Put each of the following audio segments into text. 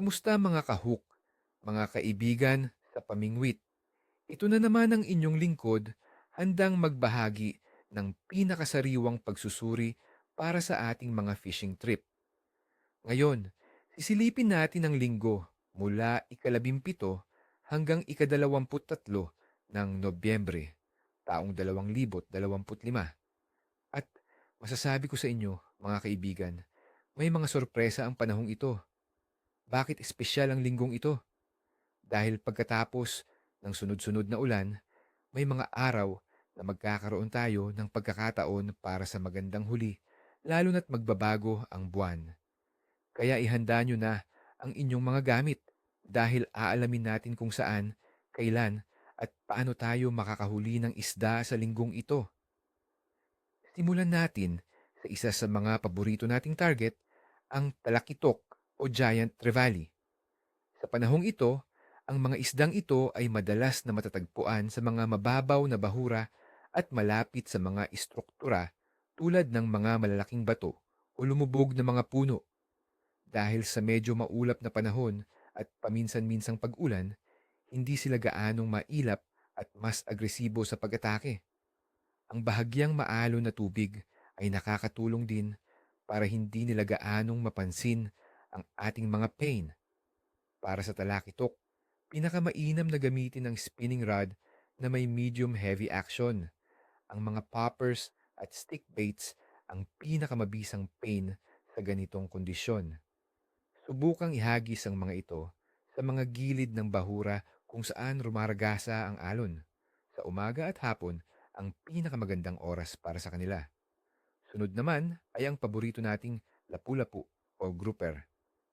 Kamusta mga kahuk, mga kaibigan sa pamingwit? Ito na naman ang inyong lingkod, handang magbahagi ng pinakasariwang pagsusuri para sa ating mga fishing trip. Ngayon, sisilipin natin ang linggo mula ikalabimpito hanggang ikadalawamput tatlo ng Nobyembre, taong 2025. At masasabi ko sa inyo, mga kaibigan, may mga sorpresa ang panahong ito. Bakit espesyal ang linggong ito? Dahil pagkatapos ng sunod-sunod na ulan, may mga araw na magkakaroon tayo ng pagkakataon para sa magandang huli, lalo na't magbabago ang buwan. Kaya ihanda nyo na ang inyong mga gamit dahil aalamin natin kung saan, kailan, at paano tayo makakahuli ng isda sa linggong ito. Simulan natin sa isa sa mga paborito nating target, ang talakitok o giant trevally. Sa panahong ito, ang mga isdang ito ay madalas na matatagpuan sa mga mababaw na bahura at malapit sa mga istruktura tulad ng mga malalaking bato o lumubog na mga puno. Dahil sa medyo maulap na panahon at paminsan-minsang pag-ulan, hindi sila gaanong mailap at mas agresibo sa pag-atake. Ang bahagyang maalon na tubig ay nakakatulong din para hindi nila gaanong mapansin ang ating mga pain. Para sa talakitok, pinakamainam na gamitin ang spinning rod na may medium heavy action. Ang mga poppers at stick baits ang pinakamabisang pain sa ganitong kondisyon. Subukang ihagis ang mga ito sa mga gilid ng bahura kung saan rumaragasa ang alon. Sa umaga at hapon, ang pinakamagandang oras para sa kanila. Sunod naman ay ang paborito nating lapu-lapu o grouper.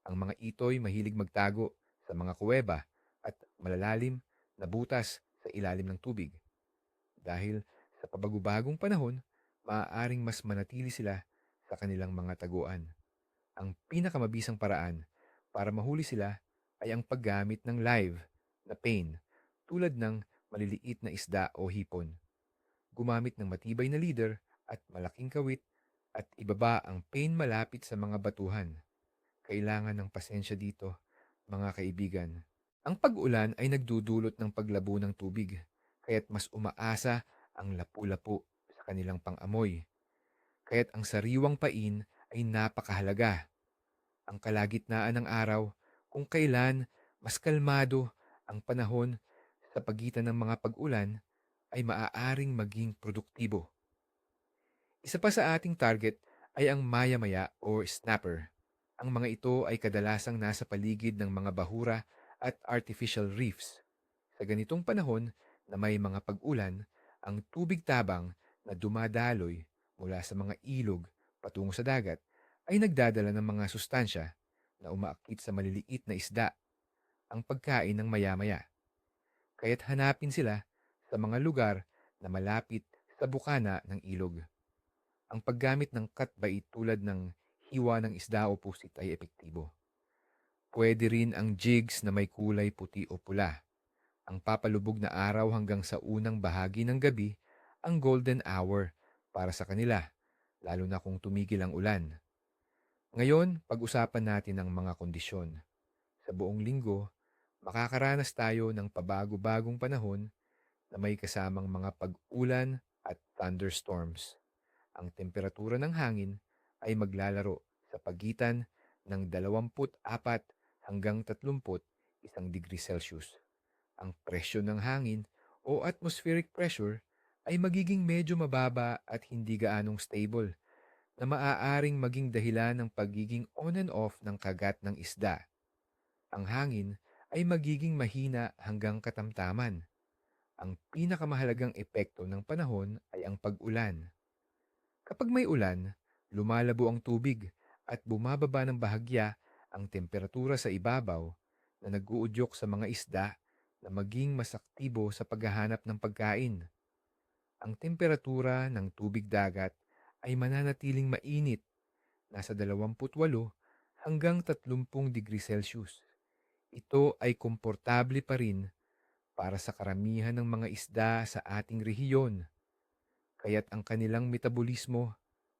Ang mga ito'y mahilig magtago sa mga kuweba at malalalim na butas sa ilalim ng tubig. Dahil sa pabagubagong panahon, maaaring mas manatili sila sa kanilang mga taguan. Ang pinakamabisang paraan para mahuli sila ay ang paggamit ng live na pain tulad ng maliliit na isda o hipon. Gumamit ng matibay na leader at malaking kawit at ibaba ang pain malapit sa mga batuhan. Kailangan ng pasensya dito, mga kaibigan. Ang pag-ulan ay nagdudulot ng paglabo ng tubig, kaya't mas umaasa ang lapu-lapu sa kanilang pang-amoy. Kaya't ang sariwang pain ay napakahalaga. Ang kalagitnaan ng araw, kung kailan mas kalmado ang panahon sa pagitan ng mga pag-ulan, ay maaaring maging produktibo. Isa pa sa ating target ay ang maya-maya o snapper. Ang mga ito ay kadalasang nasa paligid ng mga bahura at artificial reefs. Sa ganitong panahon na may mga pag-ulan, ang tubig tabang na dumadaloy mula sa mga ilog patungo sa dagat ay nagdadala ng mga sustansya na umaakit sa maliliit na isda, ang pagkain ng maya-maya. Kaya't hanapin sila sa mga lugar na malapit sa bukana ng ilog. Ang paggamit ng cutbait tulad ng hiwa ng isda o pusit ay epektibo. Pwede rin ang jigs na may kulay puti o pula. Ang papalubog na araw hanggang sa unang bahagi ng gabi ang golden hour para sa kanila, lalo na kung tumigil ang ulan. Ngayon, pag-usapan natin ang mga kondisyon. Sa buong linggo, makakaranas tayo ng pabago-bagong panahon na may kasamang mga pag-ulan at thunderstorms. Ang temperatura ng hangin ay maglalaro sa pagitan ng 24 hanggang 31 degree Celsius. Ang presyo ng hangin o atmospheric pressure ay magiging medyo mababa at hindi gaanong stable na maaaring maging dahilan ng pagiging on and off ng kagat ng isda. Ang hangin ay magiging mahina hanggang katamtaman. Ang pinakamahalagang epekto ng panahon ay ang pag-ulan. Kapag may ulan, lumalabo ang tubig at bumababa ng bahagya ang temperatura sa ibabaw na nag-uudyok sa mga isda na maging mas aktibo sa paghahanap ng pagkain. Ang temperatura ng tubig dagat ay mananatiling mainit, nasa 28 hanggang 30 degree Celsius. Ito ay komportable pa rin para sa karamihan ng mga isda sa ating rehiyon, kaya't ang kanilang metabolismo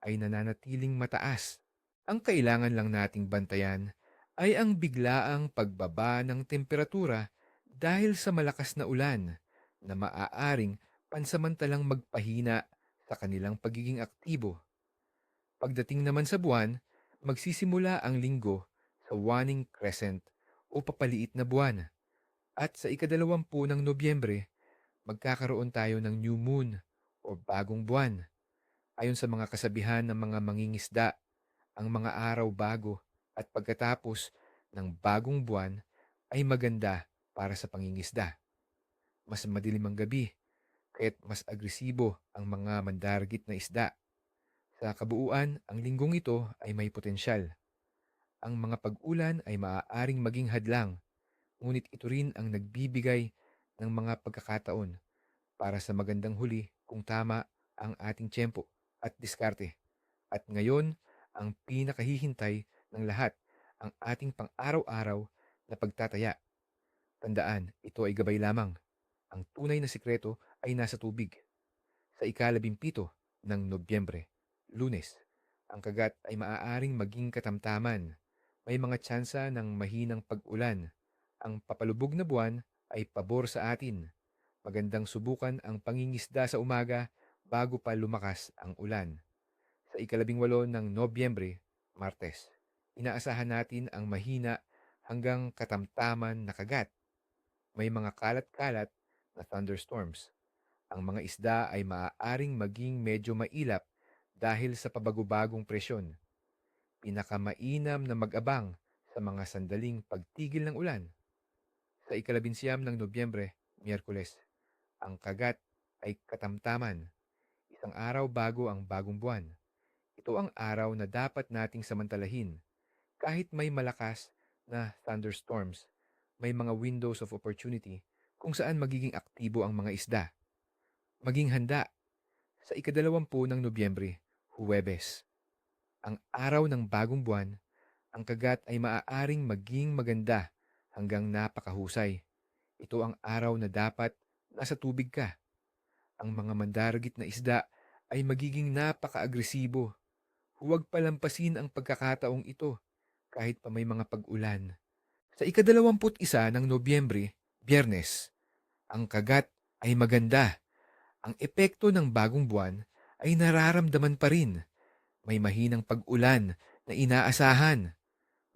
ay nananatiling mataas. Ang kailangan lang nating bantayan ay ang biglaang pagbaba ng temperatura dahil sa malakas na ulan na maaaring pansamantalang magpahina sa kanilang pagiging aktibo. Pagdating naman sa buwan, magsisimula ang linggo sa waning crescent o papaliit na buwan. At sa ikadalawampu ng Nobyembre, magkakaroon tayo ng new moon o bagong buwan. Ayon sa mga kasabihan ng mga mangingisda, ang mga araw bago at pagkatapos ng bagong buwan ay maganda para sa pangingisda. Mas madilim ang gabi, kaya't mas agresibo ang mga mandargit na isda. Sa kabuuan, ang linggong ito ay may potensyal. Ang mga pag-ulan ay maaaring maging hadlang, ngunit ito rin ang nagbibigay ng mga pagkakataon para sa magandang huli kung tama ang ating tiyempo at diskarte. At ngayon, ang pinakahihintay ng lahat, ang ating pang-araw-araw na pagtataya. Tandaan, ito ay gabay lamang. Ang tunay na sikreto ay nasa tubig. Sa ikalabimpito ng Nobyembre, lunes, ang kagat ay maaaring maging katamtaman. May mga tsansa ng mahinang pag-ulan. Ang papalubog na buwan ay pabor sa atin. Magandang subukan ang pangingisda sa umaga bago pa lumakas ang ulan. Sa ikalabing walo ng Nobyembre, Martes, inaasahan natin ang mahina hanggang katamtaman na kagat. May mga kalat-kalat na thunderstorms. Ang mga isda ay maaaring maging medyo mailap dahil sa pabagubagong presyon. Pinakamainam na mag-abang sa mga sandaling pagtigil ng ulan. Sa ikalabinsiyam ng Nobyembre, Miyerkules, ang kagat ay katamtaman, isang araw bago ang bagong buwan. Ito ang araw na dapat nating samantalahin. Kahit may malakas na thunderstorms, may mga windows of opportunity kung saan magiging aktibo ang mga isda. Maging handa sa ikadalawampu ng Nobyembre, Huwebes. Ang araw ng bagong buwan, ang kagat ay maaaring maging maganda hanggang napakahusay. Ito ang araw na dapat nasa tubig ka. Ang mga mandaragit na isda ay magiging napaka-agresibo. Huwag palampasin ang pagkakataong ito kahit pa may mga pag-ulan. Sa ikadalawamput isa ng Nobyembre, Biyernes, ang kagat ay maganda. Ang epekto ng bagong buwan ay nararamdaman pa rin. May mahinang pag-ulan na inaasahan.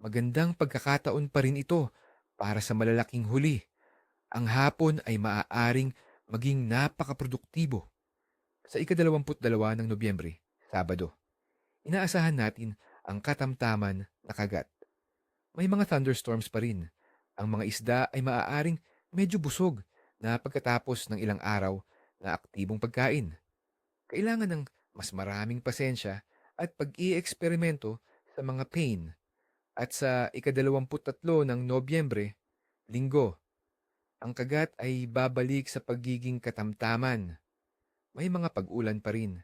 Magandang pagkakataon pa rin ito para sa malalaking huli. Ang hapon ay maaaring maging napakaproduktibo. Sa ikadalawamput dalawa ng Nobyembre, Sabado, inaasahan natin ang katamtaman na kagat. May mga thunderstorms pa rin. Ang mga isda ay maaaring medyo busog na pagkatapos ng ilang araw na aktibong pagkain. Kailangan ng mas maraming pasensya at pag-i-eksperimento sa mga pain. At sa ikadalawamput tatlo ng Nobyembre, Linggo, ang kagat ay babalik sa pagiging katamtaman. May mga pag-ulan pa rin.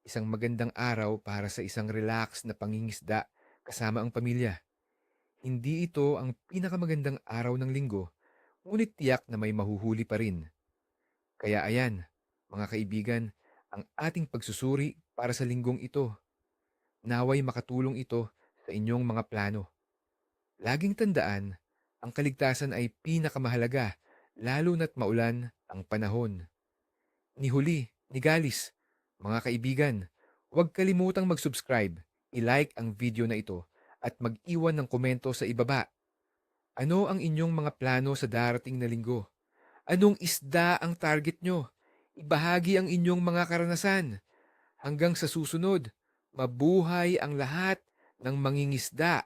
Isang magandang araw para sa isang relax na pangingisda kasama ang pamilya. Hindi ito ang pinakamagandang araw ng linggo, ngunit tiyak na may mahuhuli pa rin. Kaya ayan, mga kaibigan, ang ating pagsusuri para sa linggong ito. Naway makatulong ito sa inyong mga plano. Laging tandaan, ang kaligtasan ay pinakamahalaga, lalo na't maulan ang panahon. Ni huli, ni galis, mga kaibigan, huwag kalimutang mag-subscribe, i-like ang video na ito at mag-iwan ng komento sa ibaba. Ano ang inyong mga plano sa darating na linggo? Anong isda ang target nyo? Ibahagi ang inyong mga karanasan. Hanggang sa susunod, mabuhay ang lahat ng mangingisda.